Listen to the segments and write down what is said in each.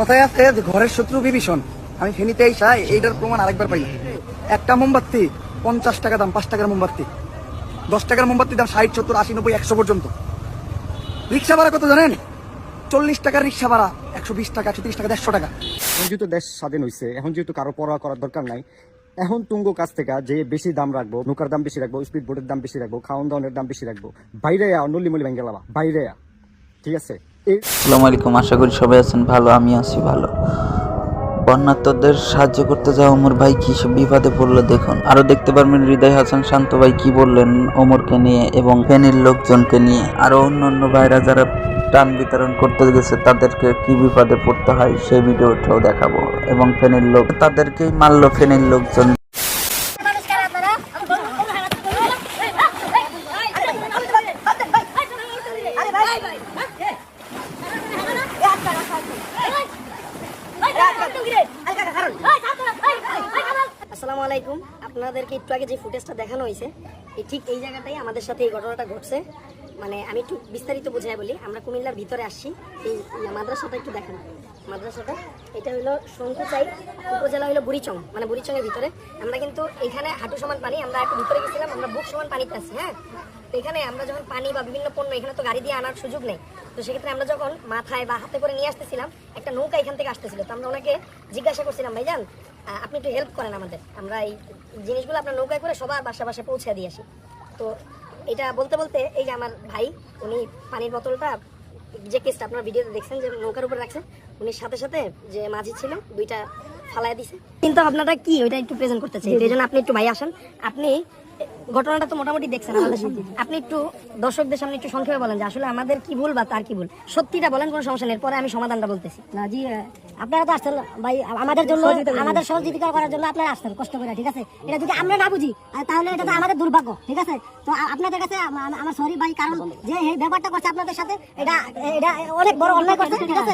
কথায় আছে যে ঘরের শত্রু বিভীষণ। আমি ফেনীতে এসা এইটার প্রমাণ আরেকবার পাই। একটা মোমবাতি, পঞ্চাশ টাকা দাম, পাঁচ টাকার মোমবাতি। দশ টাকার মোমবাতি দাম ষাট, সত্তর, আশি, নব্বই, একশো পর্যন্ত। রিক্সা ভাড়া কত জানেন? চল্লিশ টাকার রিক্সা ভাড়া, একশো বিশ টাকা একশো টাকা, দেড়শো টাকা। এখন যেহেতু দেশ স্বাধীন হয়েছে এখন যেহেতু কারও পরোয়া করার দরকার নাই, এখন তুঙ্গ কাছ থেকে যে বেশি দাম রাখব, নৌকার দাম বেশি রাখব স্পিড বোটের দাম বেশি রাখব খাওয়ান দাওয়ানের দাম বেশি রাখব, বাইরে আ নল্লি মলি ভেঙ্গে লাবা, বাইরে ঠিক আছে? আসসালামু আলাইকুম, আশা করি সবাই আছেন ভালো, আমি আছি ভালো। বন্যাত্মদের সাহায্য করতে যাওয়া ওমর ভাই কি সব বিপদে পড়ল দেখুন। আরও দেখতে পারবেন, হৃদয় হাসান শান্ত ভাই কি বললেন ওমরকে নিয়ে এবং ফেনীর লোকজনকে নিয়ে। আরও অন্য অন্য ভাইরা যারা টান বিতরণ করতে গেছে, তাদেরকে কি বিপদে পড়তে হয় সেই ভিডিওটাও দেখাবো। এবং ফেনীর লোক, তাদেরকেই মারলো ফেনীর লোকজন। নমস্কার আপনারা আরে ভাই ভাই আসসালামু আলাইকুম। আপনাদেরকে একটু আগে যে ফুটেজটা দেখানো হয়েছে ঠিক এই জায়গাটাই আমাদের সাথে এই ঘটনাটা ঘটছে। মানে আমি একটু বিস্তারিত বুঝাই বলি। আমরা কুমিল্লার ভিতরে আসছি। এই মাদ্রাসাটা একটু দেখেন। মাদ্রাসাটা এটা হলো শঙ্কুচাই উপজেলা হলো বুড়িচং মানে বুড়িচংয়ের ভিতরে। আমরা কিন্তু এখানে হাঁটু সমান পানি আমরা একটু ভিতরে গেছিলাম আমরা বুক সমান পানিতে আছি হ্যাঁ? তো এখানে আমরা যখন পানি বা বিভিন্ন পণ্য এখানে তো গাড়ি দিয়ে আনার সুযোগ নেই। তো সেক্ষেত্রে আমরা যখন মাথায় বা হাতে করে নিয়ে আসতেছিলাম একটা নৌকা এখান থেকে আসতেছিল। তো আমরা ওনাকে জিজ্ঞাসা করছিলাম ভাইজান আহ, আপনি একটু হেল্প করেন আমাদের। আমরা এই জিনিসগুলো আপনার নৌকায় করে সবার বাসা বাসায় পৌঁছে দিয়ে আসি। তো এটা বলতে বলতে এই যে আমার ভাই উনি পানির বোতলটা যে কেসটা আপনার ভিডিওতে দেখছেন যে নৌকার উপর রাখছেন উনি সাথে সাথে যে মাঝি ছিল দুইটা ফালাই দিছে। কিন্তু আপনারা কি ওইটা একটু প্রেজেন্ট করতে চাই? এই জন্য আপনি একটু ভাই আসেন। আপনি ঘটনাটা তো মোটামুটি দেখছেন আমাদের সামনে। আপনি একটু দর্শকদের সামনে একটু সংক্ষেপে বলেন যে আসলে আমাদের কি ভুল বা তার কি ভুল? সত্যিটা বলেন কোনো সমস্যা নেই। পরে আমি সমাধানটা বলতেছি। না জি আপনারা তো আসছেন। ভাই আমাদের জন্য আমাদের সহযোগিতা করার জন্য আপনারা আসছেন কষ্ট করে ঠিক আছে? এটা যদি আমরা না বুঝি তাহলে এটা তো আমাদের দুর্ভাগ্য ঠিক আছে? তো আপনাদের কাছে আম- আম- আমার সরি ভাই কারণ যে এই ব্যাপারটা করছে আপনাদের সাথে এটা এটা অনেক বড় অন্যায় করছে ঠিক আছে?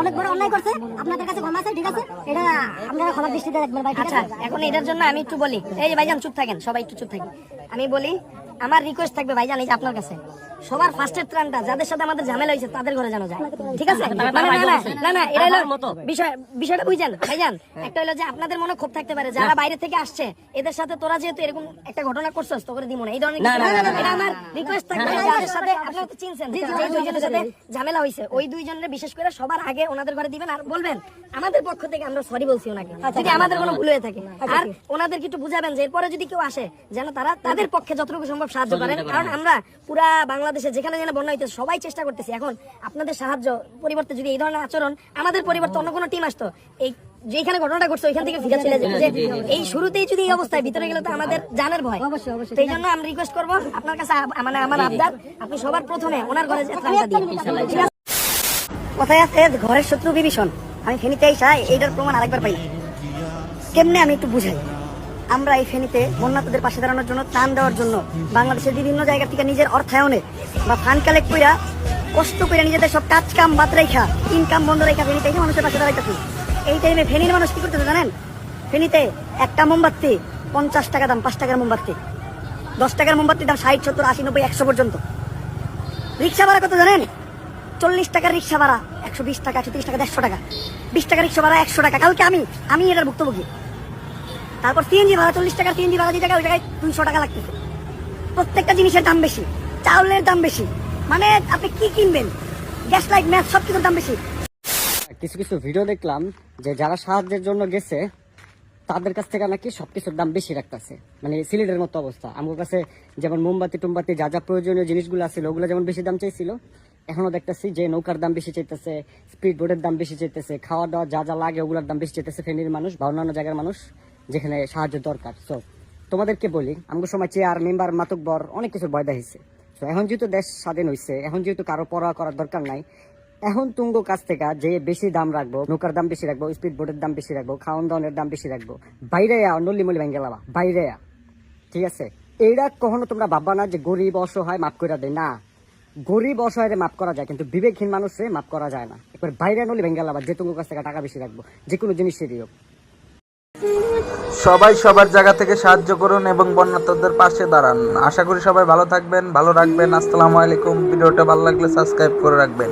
অনেক বড় অন্যায় করছে। আপনাদের কাছে ক্ষমা আছে ঠিক আছে? এটা আপনারা ক্ষমার দৃষ্টিতে দেখবেন ভাই ঠিক আচ্ছা আছে? এখন এটার জন্য আমি একটু বলি। এই ভাইজান চুপ থাকেন সবাই একটু চুপ থাকেন। আমি বলি আমার রিকোয়েস্ট থাকবে ভাইজান এই যে আপনার কাছে। সবার ফার্স্টের ত্রাণটা যাদের সাথে আমাদের ঝামেলা হয়েছে তাদের ঘরে জানা যায়। ঠিক আছে? মানে না না না না এটা হলো বিষয় বিষয়টা বুঝছেন ভাইজান একটা হলো যে আপনাদের মনে ক্ষোভ থাকতে পারে যারা বাইরে থেকে আসছে এদের সাথে তোরা যেহেতু এরকম একটা ঘটনা করছস তো করে দিব না। এই ধরনের। এটা আমার রিকোয়েস্ট থাকবে যাদের সাথে আপনারা তো চিনছেন যে যে দুইজনের সাথে ঝামেলা হয়েছে ওই দুইজনের বিশেষ করে সবার আগে ওনাদের ঘরে দিবেন আর বলবেন। আমাদের পক্ষ থেকে আমরা সরি বলছি ওনাকে যদি আমাদের কোনো ভুল হয়ে থাকে। আর ওনাদেরকে একটু বুঝাবেন যে এরপরে যদি কেউ আসে যেন তারা তাদের পক্ষে যতটুকু সম্ভব সাহায্য করেন। কারণ আমরা পুরা বাংলাদেশে যেখানে যেন বন্যা হইতেছে সবাই চেষ্টা করতেছি। এখন আপনাদের সাহায্য পরিবর্তে যদি এই ধরনের আচরণ আমাদের পরিবর্তে অন্য কোনো টিম আসতো এই যেখানে ঘটনাটা ঘটছে ওইখান থেকে ফিরে চলে যাবে যে এই শুরুতেই যদি এই অবস্থায় ভিতরে গেলে তো আমাদের জানের ভয়। অবশ্যই, অবশ্যই। এই জন্য আমি রিকোয়েস্ট করব আপনার কাছে মানে আমার আবদার আপনি সবার প্রথমে ওনার ঘরে ত্রাণটা দিন? কথায় আছে? ঘরের শত্রু বিভীষণ। আমি ফেনীতে এসা এইটার প্রমাণ আরেকবার পাই। কেমনে আমি একটু বুঝাই? আমরা এই ফেনীতে বন্যাতদের পাশে দাঁড়ানোর জন্য ত্রাণ দেওয়ার জন্য বাংলাদেশের বিভিন্ন জায়গা থেকে নিজের অর্থায়নে বা ফান্ড কালেক্ট কইরা কষ্ট করে নিজেদের সব কাজ কাম বাদ রেখা ইনকাম বন্ধ রেখা ফেনীতে এসে মানুষের পাশে দাঁড়াইতেছি। এই টাইমে ফেনীর মানুষ কি করতেছে জানেন? ফেনীতে একটা মোমবাতি পঞ্চাশ টাকা দাম, পাঁচ টাকার মোমবাতি। দশ টাকার মোমবাতির দাম ষাট, সত্তর, আশি, নব্বই, একশো পর্যন্ত। রিক্সা ভাড়া কত জানেন? চল্লিশ টাকার রিক্সা ভাড়া একশো বিশ টাকা, একশো টাকা, দেড়শো টাকা। বিশ টাকা রিক্সা ভাড়া একশো টাকা। কালকে আমি আমি এটার ভুক্তভোগী। তারপর সিএনজি ভাড়া চল্লিশ টাকা সিএনজি ভাড়া যে টাকা, ওই জায়গায় দুইশো টাকা লাগতেছে। প্রত্যেকটা জিনিসের দাম বেশি, চাউলের দাম বেশি। মানে আপনি কি কিনবেন? গ্যাস লাইট ম্যাচ সব কিছুর দাম বেশি। কিছু কিছু ভিডিও দেখলাম যে যারা সাহায্যের জন্য গেছে, তাদের কাছ থেকে নাকি সবকিছুর দাম বেশি রাখতেছে। মানে সিলেটের মতো অবস্থা। আমার কাছে যেমন মোমবাতি, টোমবাতি, যা যা প্রয়োজনীয় জিনিসগুলো ছিল ওগুলো যেমন বেশি দাম চাইছিল, এখনও দেখতেছি যে নৌকার দাম বেশি চাইতেছে স্পিড বোটের দাম বেশি চাইতেছে খাওয়া দাওয়া যা যা লাগে ওগুলোর দাম বেশি চাইতেছে ফেনীর মানুষ বা অন্যান্য জায়গার মানুষ। যেখানে সাহায্য দরকার। সো তোমাদেরকে বলি আমাকে সময় চেয়ার মেম্বার মাতকবর অনেক কিছু বয়দা হয়েছে তো এখন যেহেতু দেশ স্বাধীন হয়েছে এখন যেহেতু কারও পড়া করার দরকার নাই, এখন তুঙ্গ কাছ থেকে যে বেশি দাম রাখব, নৌকার দাম বেশি রাখব স্পিড বোটের দাম বেশি রাখব খাওয়ান দাওয়ানের দাম বেশি রাখব, বাইরে নল্লি মলি ভেঙ্গে লাবা, বাইরে ঠিক আছে? এইটা কখনো তোমরা ভাববা না যে গরিব, অসহায় মাফ করে দেয়। না, গরিব, অসহায় মাফ করা যায়, কিন্তু বিবেকহীন মানুষে মাফ করা যায় না। একবার বাইরে নলি ভেঙে লাবা, যে তুঙ্গ কাছ থেকে টাকা বেশি রাখব, যে কোনো জিনিসেরই হোক। সবাই সবার জায়গা থেকে সাহায্য করুন এবং বন্যাতদের পাশে দাঁড়ান। আশা করি সবাই ভালো থাকবেন, ভালো রাখবেন। আসসালামু আলাইকুম। ভিডিওটা ভালো লাগলে সাবস্ক্রাইব করে রাখবেন।